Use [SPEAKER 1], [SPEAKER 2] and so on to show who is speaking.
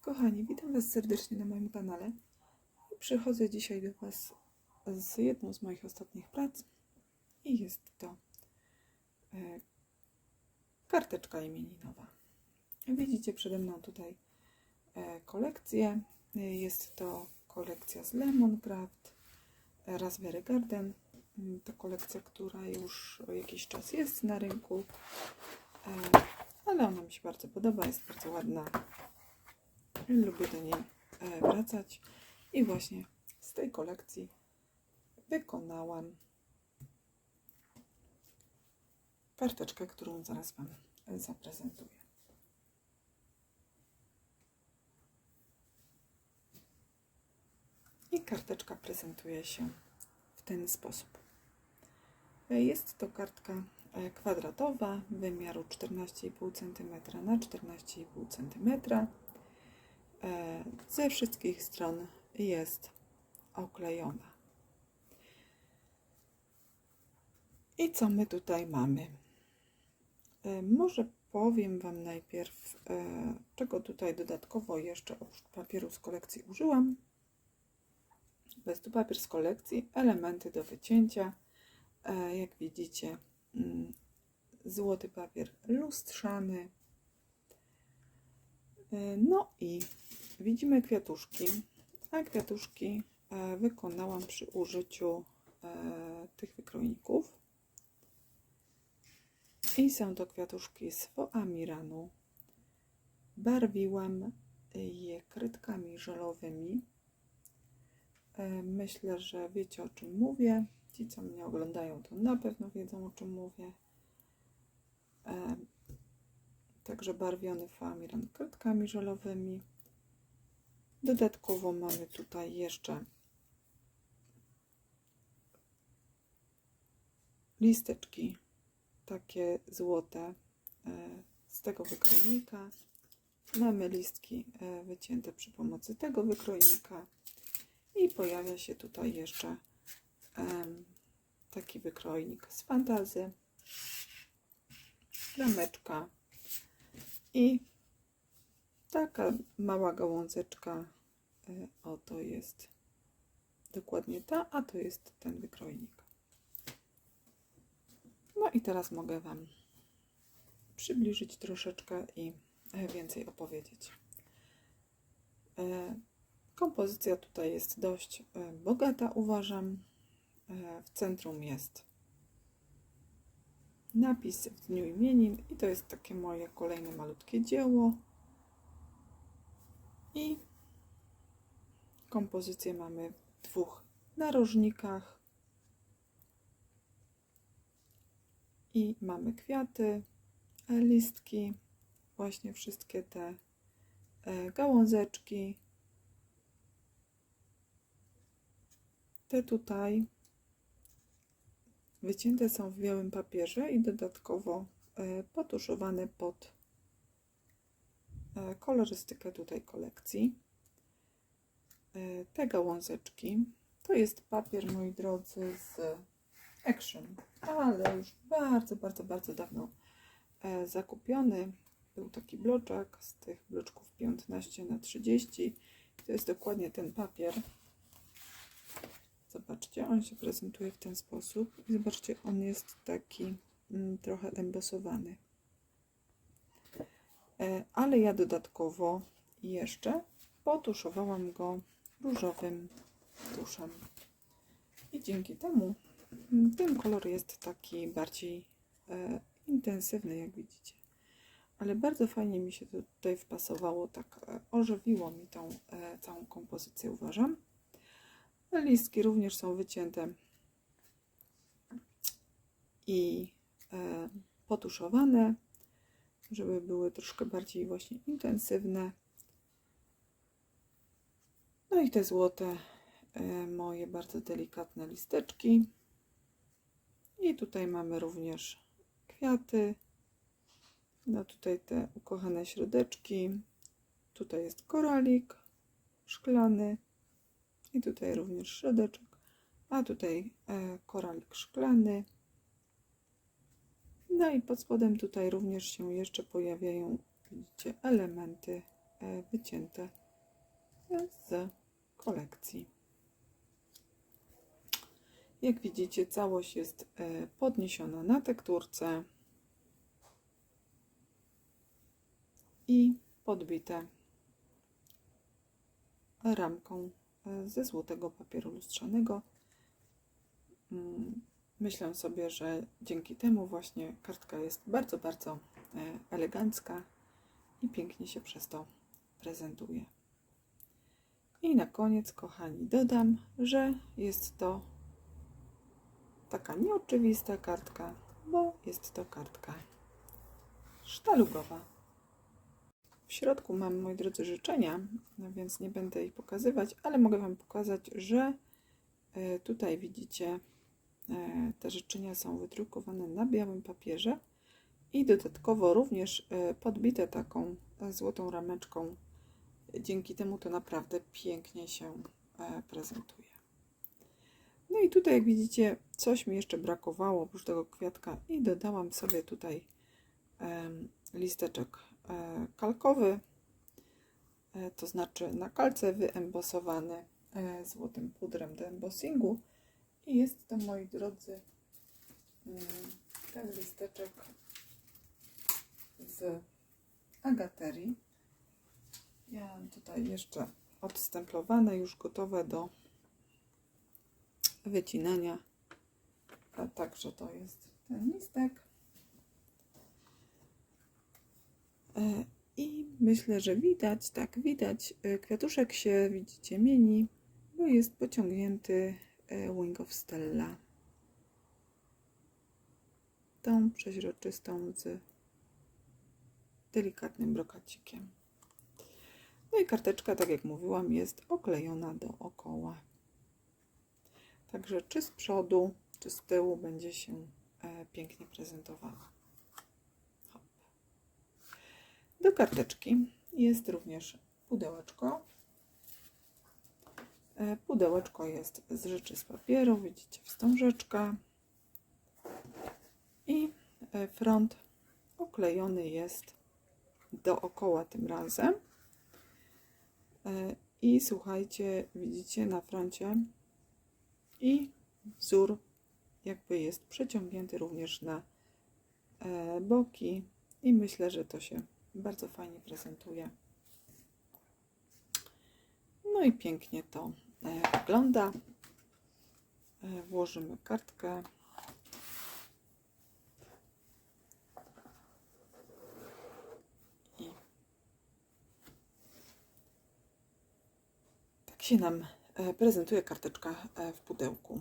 [SPEAKER 1] Kochani, witam Was serdecznie na moim kanale. Przychodzę dzisiaj do Was z jedną z moich ostatnich prac i jest to e, karteczka imieninowa. Widzicie przede mną tutaj e, kolekcję. Jest to kolekcja z Lemoncraft, Raspberry Garden. To kolekcja, która już jakiś czas jest na rynku, e, ale ona mi się bardzo podoba, jest bardzo ładna. Lubię do niej e, wracać i właśnie z tej kolekcji wykonałam karteczkę, którą zaraz Wam zaprezentuję. I karteczka prezentuje się w ten sposób. E, Jest to kartka e, kwadratowa wymiaru 14,5 cm na 14,5 cm. E, Ze wszystkich stron jest oklejona. I co my tutaj mamy? E, Może powiem Wam najpierw, e, czego tutaj dodatkowo jeszcze oprócz papieru z kolekcji użyłam. Jest tu papier z kolekcji, elementy do wycięcia. Jak widzicie, mm, złoty papier lustrzany. No i widzimy kwiatuszki, a kwiatuszki e, wykonałam przy użyciu e, tych wykrojników. I są to kwiatuszki z foamiranu. Barwiłam je kredkami żelowymi. E, Myślę, że wiecie o czym mówię. Ci, co mnie oglądają, to na pewno wiedzą o czym mówię. Także barwiony foamiran kredkami żelowymi. Dodatkowo mamy tutaj jeszcze listeczki takie złote e, z tego wykrojnika. Mamy listki e, wycięte przy pomocy tego wykrojnika i pojawia się tutaj jeszcze taki wykrojnik z fantazy, rameczka i taka mała gałązeczka. e, Oto jest dokładnie ta, a to jest ten wykrojnik. No i teraz mogę Wam przybliżyć troszeczkę i e, więcej opowiedzieć. E, Kompozycja tutaj jest dość bogata, uważam. W centrum jest napis w dniu imienin i to jest takie moje kolejne malutkie dzieło. I kompozycję mamy w dwóch narożnikach. I mamy kwiaty, listki, właśnie wszystkie te e, gałązeczki. Te tutaj wycięte są w białym papierze i dodatkowo e, potuszowane pod kolorystykę tutaj kolekcji. E, Te gałązeczki to jest papier, moi drodzy, z Action, ale już bardzo, bardzo, bardzo dawno e, zakupiony. Był taki bloczek z tych bloczków 15 na 30 to jest dokładnie ten papier. Zobaczcie, on się prezentuje w ten sposób zobaczcie, on jest taki mm, trochę embosowany. E, ale ja dodatkowo jeszcze potuszowałam go różowym tuszem. I dzięki temu ten kolor jest taki bardziej e, intensywny, jak widzicie. Ale bardzo fajnie mi się tutaj wpasowało, tak e, ożywiło mi tą e, całą kompozycję, uważam. Listki również są wycięte i e, potuszowane, żeby były troszkę bardziej właśnie intensywne. No i te złote e, moje bardzo delikatne listeczki. I tutaj mamy również kwiaty. No tutaj te ukochane środeczki. Tutaj jest koralik szklany. I tutaj również środeczek. A tutaj e, koralik szklany. No i pod spodem tutaj również się jeszcze pojawiają, widzicie, elementy e, wycięte z kolekcji. Jak widzicie, całość jest e, podniesiona na tekturce i podbite ramką e, ze złotego papieru lustrzanego. Myślę sobie, że dzięki temu właśnie kartka jest bardzo, bardzo e, elegancka i pięknie się przez to prezentuje. I na koniec, kochani, dodam, że jest to taka nieoczywista kartka, bo jest to kartka sztalugowa. W środku mam, moi drodzy, życzenia, więc nie będę ich pokazywać, ale mogę Wam pokazać, że e, tutaj widzicie, te życzenia są wydrukowane na białym papierze i dodatkowo również e, podbite taką e, złotą rameczką. Dzięki temu to naprawdę pięknie się e, prezentuje. No i tutaj, jak widzicie, coś mi jeszcze brakowało oprócz tego kwiatka i dodałam sobie tutaj listeczek e, kalkowy, e, to znaczy na kalce wyembosowany e, złotym pudrem do embossingu i jest to, moi drodzy, mm, ten listeczek z agaterii. Ja mam tutaj jeszcze odstemplowane, już gotowe do wycinania. A także to jest ten listek. E, I myślę, że widać, tak, widać, e, kwiatuszek się, widzicie, mieni, bo jest pociągnięty Wing of Stella. Tą przeźroczystą z delikatnym brokacikiem. No i karteczka, tak jak mówiłam, jest oklejona dookoła. Także czy z przodu, czy z tyłu będzie się e, pięknie prezentowała. Do karteczki jest również pudełeczko. E, pudełeczko jest z rzeczy z papieru, widzicie wstążeczka i e, front oklejony jest dookoła tym razem. E, I słuchajcie, widzicie na froncie i wzór jakby jest przeciągnięty również na boki i myślę, że to się bardzo fajnie prezentuje. No i pięknie to e, wygląda. E, Włożymy kartkę. I tak się nam e, prezentuje karteczka e, w pudełku.